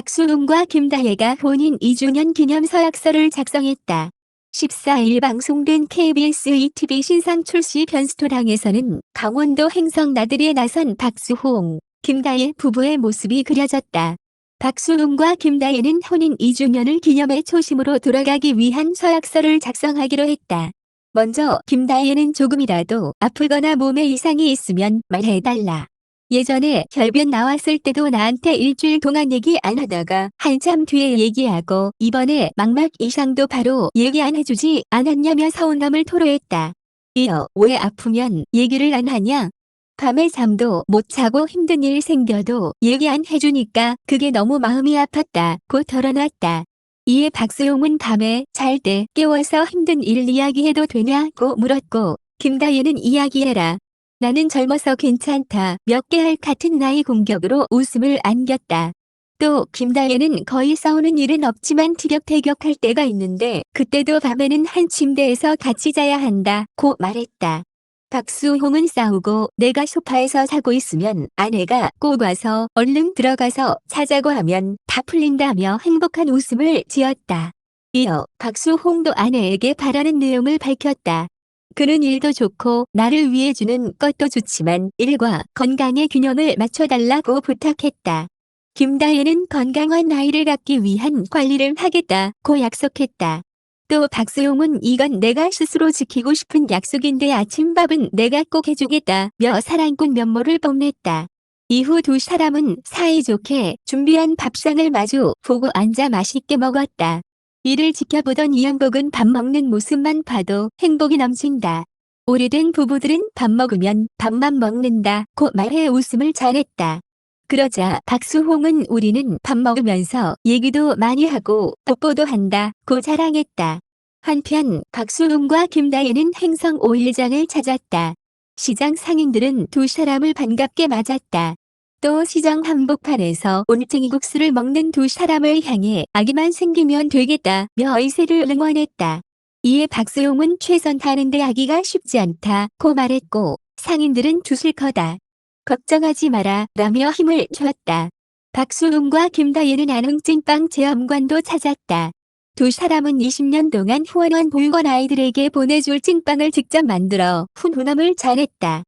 박수웅과 김다혜가 본인 2주년 기념 서약서를 작성했다. 14일 방송된 KBS ETV 신상 출시 변스토랑에서는 강원도 행성 나들이에 나선 박수홍, 김다혜 부부의 모습이 그려졌다. 박수웅과 김다혜는 혼인 2주년을 기념해 초심으로 돌아가기 위한 서약서를 작성하기로 했다. 먼저 김다혜는 조금이라도 아프거나 몸에 이상이 있으면 말해달라. 예전에 결변 나왔을 때도 나한테 일주일 동안 얘기 안 하다가 한참 뒤에 얘기하고 이번에 망막 이상도 바로 얘기 안 해주지 않았냐며 서운함을 토로했다. 이어 왜 아프면 얘기를 안 하냐? 밤에 잠도 못 자고 힘든 일 생겨도 얘기 안 해주니까 그게 너무 마음이 아팠다. 고 털어놨다. 이에 박수용은 밤에 잘 때 깨워서 힘든 일 이야기해도 되냐고 물었고 김다혜는 이야기해라. 나는 젊어서 괜찮다. 몇 개 할 같은 나이 공격으로 웃음을 안겼다. 또 김다혜는 거의 싸우는 일은 없지만 티격태격할 때가 있는데 그때도 밤에는 한 침대에서 같이 자야 한다. 고 말했다. 박수홍은 싸우고 내가 소파에서 자고 있으면 아내가 꼭 와서 얼른 들어가서 자자고 하면 다 풀린다며 행복한 웃음을 지었다. 이어 박수홍도 아내에게 바라는 내용을 밝혔다. 그는 일도 좋고 나를 위해 주는 것도 좋지만 일과 건강의 균형을 맞춰달라고 부탁했다. 김다혜는 건강한 나이를 갖기 위한 관리를 하겠다고 약속했다. 또 박수용은 이건 내가 스스로 지키고 싶은 약속인데 아침밥은 내가 꼭 해주겠다며 사랑꾼 면모를 뽐냈다. 이후 두 사람은 사이좋게 준비한 밥상을 마주 보고 앉아 맛있게 먹었다. 이를 지켜보던 이영복은 밥 먹는 모습만 봐도 행복이 넘친다. 오래된 부부들은 밥 먹으면 밥만 먹는다 고 말해 웃음을 잘했다. 그러자 박수홍은 우리는 밥 먹으면서 얘기도 많이 하고 뽀뽀도 한다 고 자랑했다. 한편 박수홍과 김다혜는 행성 5일장을 찾았다. 시장 상인들은 두 사람을 반갑게 맞았다. 또 시장 한복판에서 온증이 국수를 먹는 두 사람을 향해 아기만 생기면 되겠다며 의세를 응원했다. 이에 박수용은 최선 다하는데 아기가 쉽지 않다고 말했고 상인들은 주술 커다. 걱정하지 마라 라며 힘을 줬다. 박수웅과 김다혜는 안흥찐빵 체험관도 찾았다. 두 사람은 20년 동안 후원원 보육원 아이들에게 보내줄 찐빵을 직접 만들어 훈훈함을 잘했다.